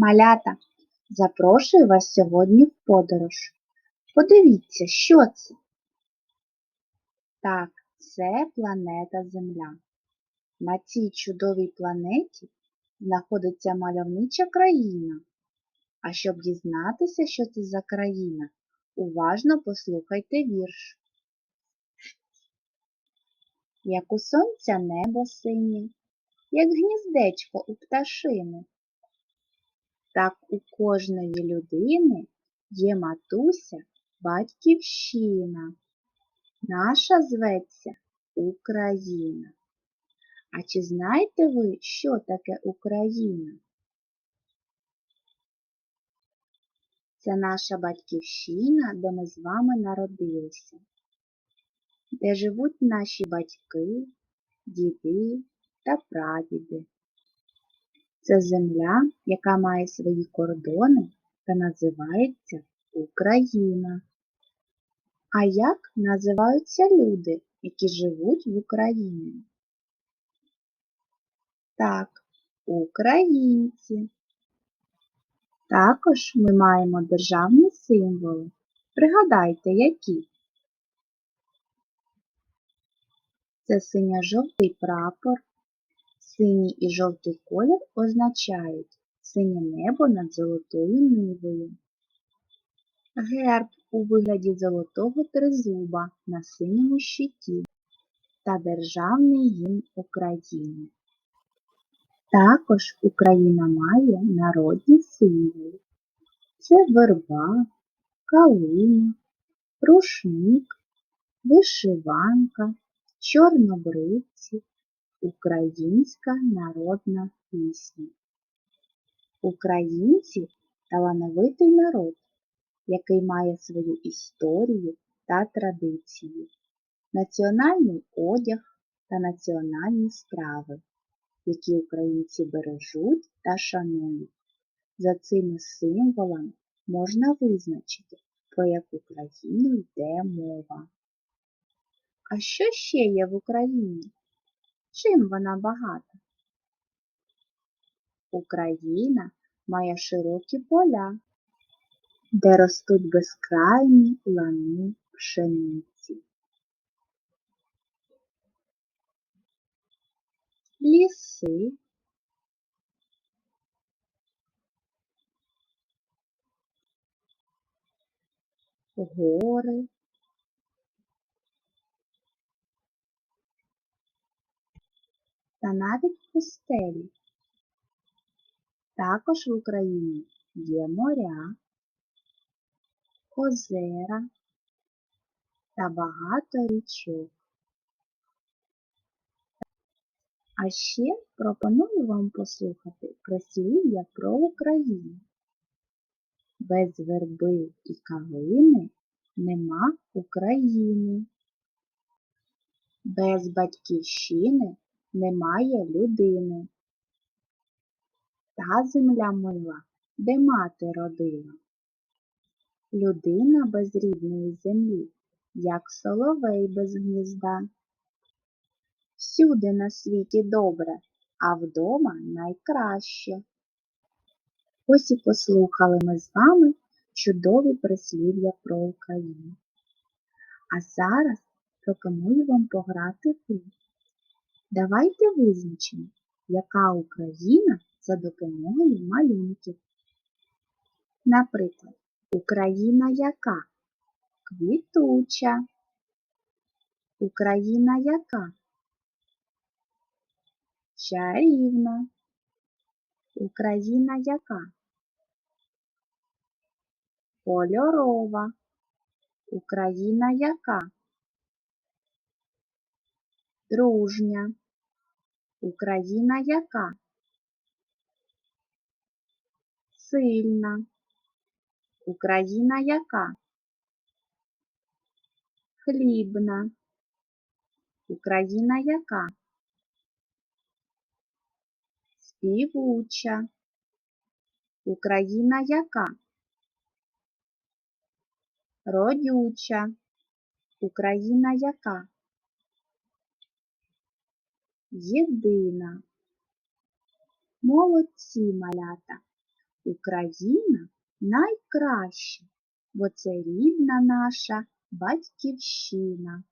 Малята, запрошую вас сьогодні в подорож. Подивіться, що це? Так, це планета Земля. На цій чудовій планеті знаходиться мальовнича країна. А щоб дізнатися, що це за країна, уважно послухайте вірш. Як у сонця небо синє, як гніздечко у пташини, так у кожної людини є матуся батьківщина. Наша зветься Україна. А чи знаєте ви, що таке Україна? Це наша батьківщина, де ми з вами народилися, де живуть наші батьки, діди та прадіди. Це земля, яка має свої кордони та називається Україна. А як називаються люди, які живуть в Україні? Так, українці. Також ми маємо державні символи. Пригадайте, які? Це синьо-жовтий прапор. Синій і жовтий колір означають синє небо над золотою нивою. Герб у вигляді золотого тризуба на синьому щиті та державний гімн України. Також Україна має народні символи. Це верба, калина, рушник, вишиванка, чорнобривці, українська народна пісня. Українці талановитий народ, який має свою історію та традиції, національний одяг та національні страви які українці бережуть та шанують. За цими символами можна визначити, про яку країну йде мова. А що ще є в Україні? Чим вона багата? Україна має широкі поля, де ростуть безкрайні лани пшениці. ліси, гори, та навіть пустелі. Також в Україні є моря, озера та багато річок. А ще пропоную вам послухати прислів'я про Україну. Без верби і калини нема України. Без батьківщини немає людини. Та земля мила, де мати родила. Людина без рідної землі, як соловей без гнізда. Всюди на світі добре, а вдома найкраще. Ось і послухали ми з вами чудові прислів'я про Україну. А зараз пропоную вам пограти в. Давайте визначимо, яка Україна за допомогою малюнків. Наприклад, Україна яка? Квітуча. Україна яка? Чарівна. Україна яка? Кольорова. Україна яка? Дружня. Україна яка? Сильна. Україна яка? Хлібна. Україна яка? Співуча. Україна яка? Родюча. Україна яка? Єдина. Молодці малята! Україна найкраща, бо це рідна наша батьківщина.